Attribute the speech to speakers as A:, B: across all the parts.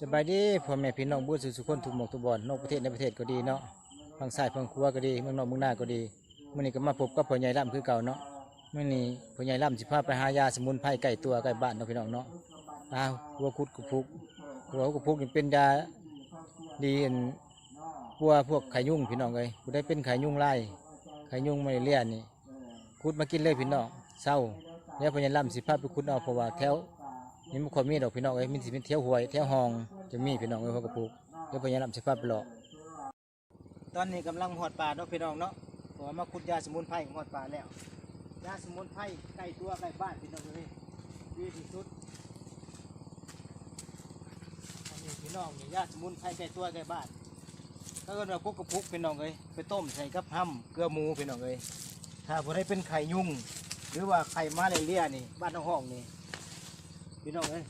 A: สบายดีพ่อแม่พี่น้องบุญสุสุคนทุกหมกทุกบอนนอกประเทศในประเทศก็ดีเนาะฝั่งซ้ายฝั่งขวาก็ดีเมืองนอกเมืองหน้าก็ดีมื่อนี้ก็มาพบกับพ่อใหญ่ล่ำคือเก่าเนาะมื่อนี้พ่อใหญ่ล่ำสิพาไปหายาสมุนไพรใกล้ตัวใกล้บ้านเนาะพี่น้องเนาะอ้าวหัวคุดกุพุกหัวกุพุกนี่เป็นยาดีอันกลัวพวกไข่ยุ่งพี่น้องเลยผู้ได้เป็นไข่ยุ่งไล่ไข่ยุ่งมาเรียนี่คุดมากินเลยพี่น้องเศร้าแล้วพ่อใหญ่ล่ำสิพาไปคุดเอาเพราะว่าแถว นี่มันคนมีดอกพี่น้องเอ้ยมันสิเป็นเที่ยวหวยเที่ยวหองจะมีพี่น้องเอ้ยเขากระปุกเดี๋ยวพยายามสิฟ้าไปหลอกตอนนี้กำลังหอดปลาเนาะพี่น้องเนาะเพราะว่ามาขุดยาสมุนไพรหอดปลาแล้วยาสมุนไพรใกล้ตัวใกล้บ้านพี่น้องเอ้ยดีที่สุดอันนี้พี่น้องนี่ยาสมุนไพรใกล้ตัวใกล้บ้านก็เกิดว่ากุกกระปุกพี่น้องเอ้ยไปต้มใส่กับห้ำเกลือหมูพี่น้องเอ้ยถ้าผู้ใดเป็นไข่ยุ่งหรือว่าไข่มาเลเรียนี่บ้านน้องห้องนี่ พี่น้องเอ้ย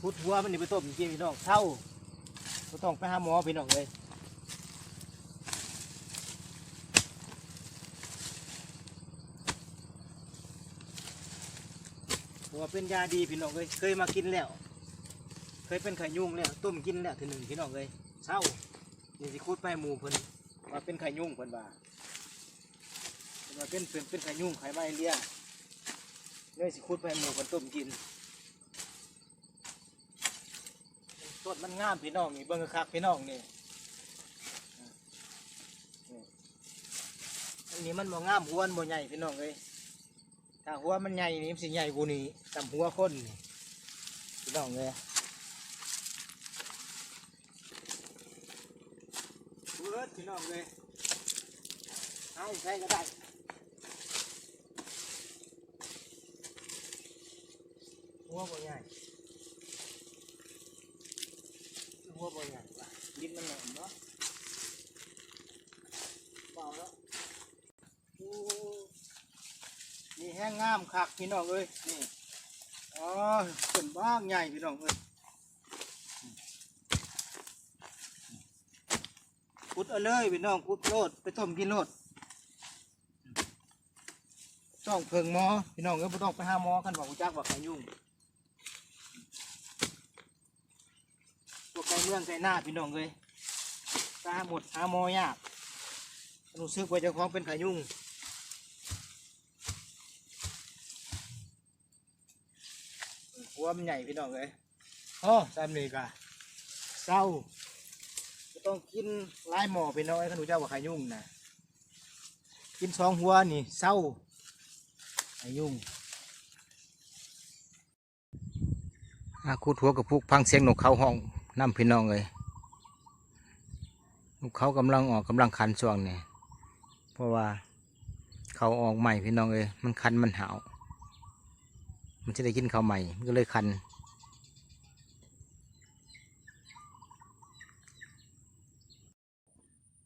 A: พุดหัวมันนี่ไปต้มกินพี่น้องเท่าก็ต้องไปหาหมอพี่น้องเลยเพราะว่าเป็นยาดีพี่น้องเลยเคยมากินแล้ว เคยเป็นไข่ยุงแล้วต้มกินแล้วทีหนึ่งพี่น้องเลยเศร้านี่สิคูดไปหมูเพิ่นว่าเป็นไข่ยุงเพิ่นว่าเพิ่นว่าเป็นเป็นเป็นไข่ยุงไข่ไม้เลีย เลยสิคุดไปให้หมูกันต้มกินต้นมันงามพี่น้องนี่เบิ่งคักพี่น้องนี่อันนี้มันบ่งามหัวมันบ่ใหญ่พี่น้องเลยถ้าหัวมันใหญ่นี่มันสิใหญ่กว่านี้ตำหัวคนนี่พี่น้องเลยเบิดพี่น้องเลยให้ใช้ก็ได้ หัวบ่ใหญ่หัวบ่ใหญ่ว่ะลิ้นมันหลมเนาะเบาแล้วนี่แห้งงามคักพี่น้องเอ้ยนี่อ๋อเป็นบ้างใหญ่พี่น้องเอ้ยพุดเอาเลยพี่น้องพุดโลดไปต้มกินโลดต้องเพิงหมอพี่น้องเอ้ยบ่ต้องไปหาหมอกันบอกกูจักว่าใครยุ่ง พวกไก่เมืองไก่หน้าพี่น้องเลยตาหมดหาหมอยากรู้สึกว่าเจ้าของเป็นขายุ่งหัวมันใหญ่พี่น้องเลยโอ้แซมนี่กะเศร้าต้องกินลายหมอพี่น้องไอ้ขนูเจ้าว่าขายุ่งนะกินสองหัวนี่เศร้าขายุ่งอาคูดหัวกับพุกพังเสียงนกเขาห้อง น้ำพี่น้องเลยนกเขากำลังออกกำลังคันช่วงนี้เพราะว่าเขาออกใหม่พี่น้องเลยมันคันมันหาวมันจะได้กินเขาใหม่มันก็เลยคัน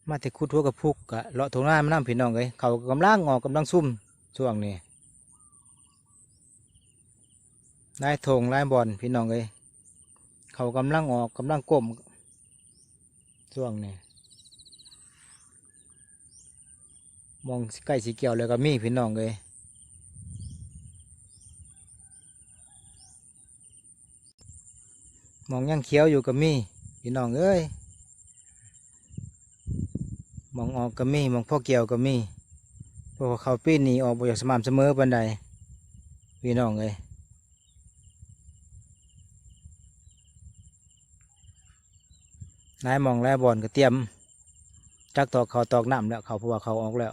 A: มาแต่คูดหัวกับพุกกะเลาะตรงหน้ามันน้ำพี่น้องเลยเขากำลังออกกำลังซุ่มช่วงนี้ไล่ทงไล่บอลพี่น้องเลย เขากำลังออกกำลังก้มช่วงนี้มองใกล้สีเกียวเลยก็มีพี่น้องเลยมองยังเขียวอยู่ก็มีพี่น้องเอ้ยมองออกก็มีมองพ่อเกี่ยวก็มีเพราะว่าเขาปีนหนีออกบ่อยากสม่ำเสมอปันใดพี่น้องเอ้ย นายมองแล้วบอลก็เตรียม จักตอกเขาตอกน้ำแล้วเขาเพราะว่าเขาออกแล้ว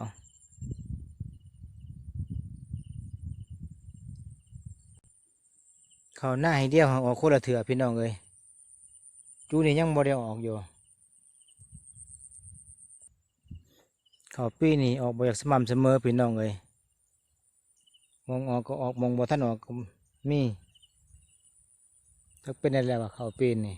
A: เขาหน้าให้เดียวออกคนละเถื่อพี่น้องเอ้ยจูนี่ยังบ่ได้ออกอยู่เขาปีนี่ออกบ่อยากสม่ำเสมอพี่น้องเอ้ยมองออกก็ออกมองบ่ท่านออกก็มีถ้าเป็นอะไรวะเขาปีนี่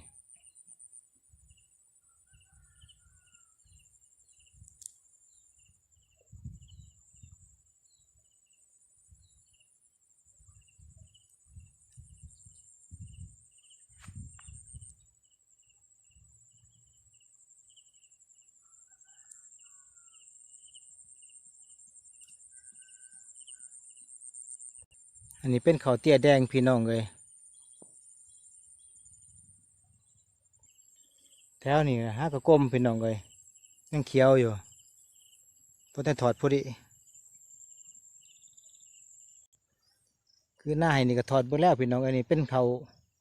A: นนี้เป็นเขาเตี้ยแดงพี่น้องเลยแถวนี่ฮะก็ก้มพี่น้องเลยยังเขียวอยู่พอแต่ถอดพอดีคือหน้าให้นี่ก็ถอดเบดแล้วพี่น้องเอ้ยนี่เป็นเขา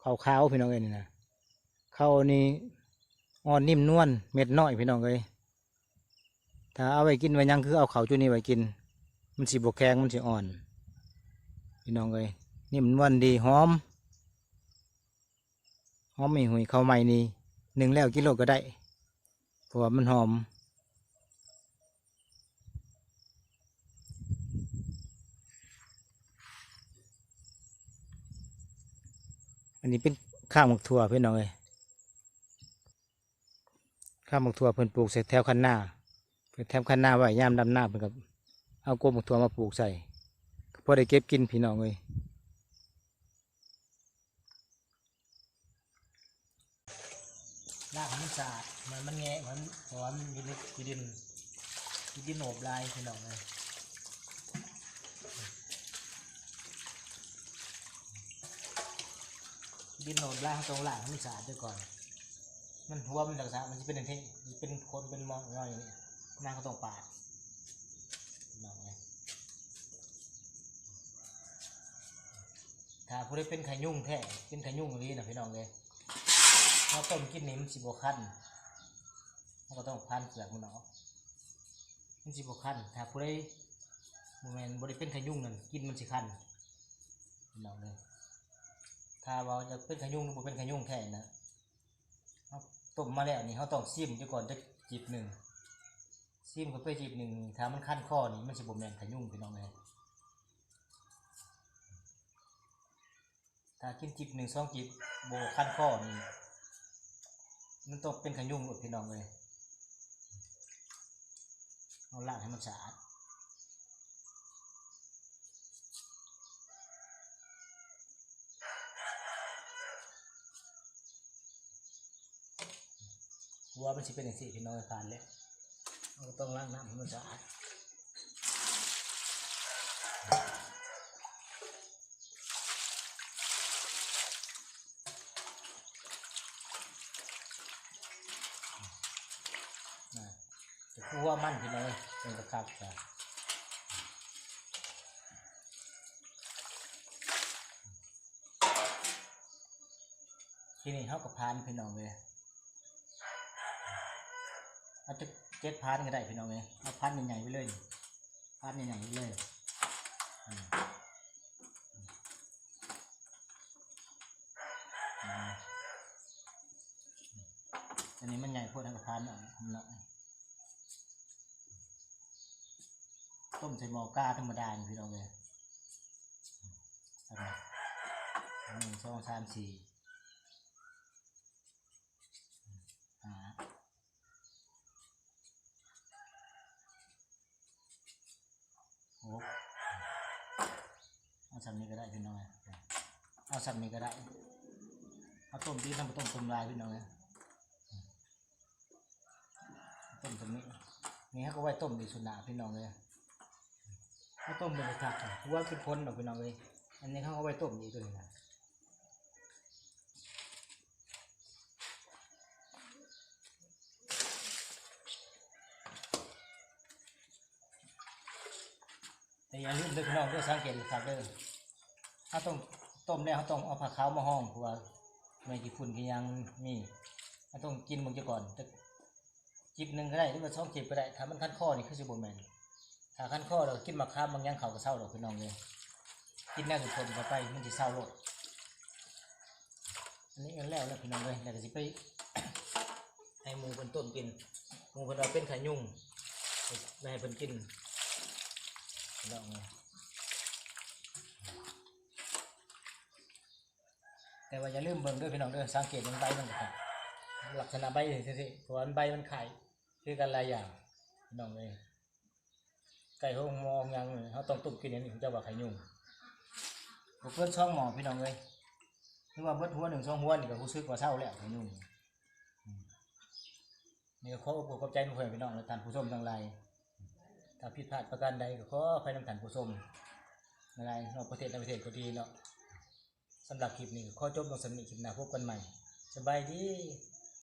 A: เขาขาวพี่น้องเอ้ยนี่นะเขานี่อ่อนนิ่มนวลเม็ดน้อยพี่น้องเอ้ยถ้าเอาไว้กินไว้ยังคือเอาเขาจุนี้ไว้กิน มันสีบวกแข็งมันสีอ่อน พี่น้องเอ้ยนิ่มันวลดีหอมหอมไม่หุยเข้าวใหม่นี่หนึ่งแล้วกิโลก็ได้เพราะว่ามันหอมอันนี้เป็นข้าวหมกถั่วพี่น้องเอ้ยข้าวหมกถั่วเพิ่นปลูกใส่แถวคันนาเพิ่นแถวคันนาไว้ยามดำหน้าเพิ่นกับเอากบหมกถั่วมาปลูกใส่ พอได้เก็บกินพี่น้องเอ้ยรากมันสะอาดมันมันแงะมันเพราะว่ามันอยู่ในอยู่ดินอยู่ดินโหนบลายพี่น้องเอ้ยดินโหนดล่างตรงหลังให้มันสะอาดด้วยก่อน มันหัวมันต่างๆมันจะเป็นอย่างที่เป็นคนเป็นมองอยอย่างนี้หน้าก็ต้องปาดน้องไง ถ้าผู้ได้เป็นไข่ยุ่งแท้เป็นไข่ยุ่งนี้นะพี่น้องเลยเราต้มกินนี่มันสิบคันเราก็ต้องพันเปลือกมันออกมันสิบคันถ้าผู้ได้โมเมนต์บริเป็นไข่ยุ่งนั่นกินมันสิคันพี่น้องเลยถ้าว่าจะเป็นไข่ยุ่งหรือบ่เป็นไข่ยุ่งแท้นะเอาต้มมาแล้วนี่เขาต้องซิมจะก่อนจะจีบหนึ่งซิมก็ไปจีบหนึ่งถ้ามันขั้นข้อนี่มันจะบ่แม่นขยุ่งพี่น้องเลย ถ้ากินจีบหนึ่งสองจีบโบขั้นข้อนี่มันต้องเป็นขยุ่งหมดพี่น้องเลยเอาล้างให้มันสะอาดวัวมันสิเป็นอย่างสี่พี่น้องทานเลยเราต้องล้างน้ำให้มันสะอาดนะ จะคู่ว่ามันพี่น้องเป็นกระคับจ้ะที่นี่เขากับพานพี่น้องเลยเอาจะเจ็ดพันก็ได้พี่น้องเลยเอาพันใหญ่ๆไปเลยพันใหญ่ๆไปเลยอันนี้มันใหญ่โพดทั้งพันอะหน่อยต้ม ใส่หม้อกาธรรมดาพี่น้องเลยอามาหนึ่งสองสามสี่ห้าโอ้เอาสับนี้ก็ได้พี่น้องเอ้ยเอาสับนี้ก็ได้ เอาต้มดีทำต้มต้มลายพี่น้องเลยต้มตรงนี้นี่เขาก็ไว้ต้มดีสุดหนาพี่น้องเลย ขาต้มเป็นถักๆว่าเป็นคนหรอกพี่น้องเลยอันนี้เขาเอาไว้ต้มดีตัวนี้นะแต่อย่าลืมเด้อพี่น้องเด้อสังเกตครับเด้อถ้าต้องต้มแล้วเขาต้องเอาผักขาวมาห้องเพราะว่าไม่กี่ฝุ่นกี่ยังมีเขาต้องกินมันจะก่อนจะจิบหนึ่งก็ได้หรือว่าสองจิบก็ได้ถ้ามันขั้นข้อนี่คือสิบแมน ถ้าขั้นข้อเรากินมะขามบางอย่างเขาก็เศร้าดอกพี่น้องเลยกินแน่สุดคนเข้าไปมันจะเศร้าโลดอันนี้กันแล้วแล้วพี่น้องเลยแล้วก็สิไปให้หมูเป็นต้นกินหมูเป็นเราเป็นข่ยุ่งไม่ให้เป็นกินลองเลยแต่ว่าอย่าลืมเบิ่งด้วยพี่น้องเด้อสังเกตมันใบมันครับลักษณะใบอย่างสิเพราะว่าใบมันไข่คือกันหลายอย่างพี่น้องเลย ไก่ห้องมองยังเลยเขาต้องตุ่มกินนี้ถึงจะว่าไข่ยุ่งผมเพิ่นช่องหมอพี่น้องเลยนึกว่าเบิดหัวหนึ่งช่องหัวนี่ก็รู้สึกว่าเศร้าแล้วไข่ยุ่งนี่ก็ขอขอบใจทุกคนพี่น้องและท่านผู้ชมทั้งหลายถ้าผิดพลาดประการใดก็ขออภัยนำท่านผู้ชมอะไรนอกประเทศในประเทศก็ดีเนาะสำหรับคลิปนี้ขอจบลงสำหรับคลิปหน้าพบกันใหม่ สบายดี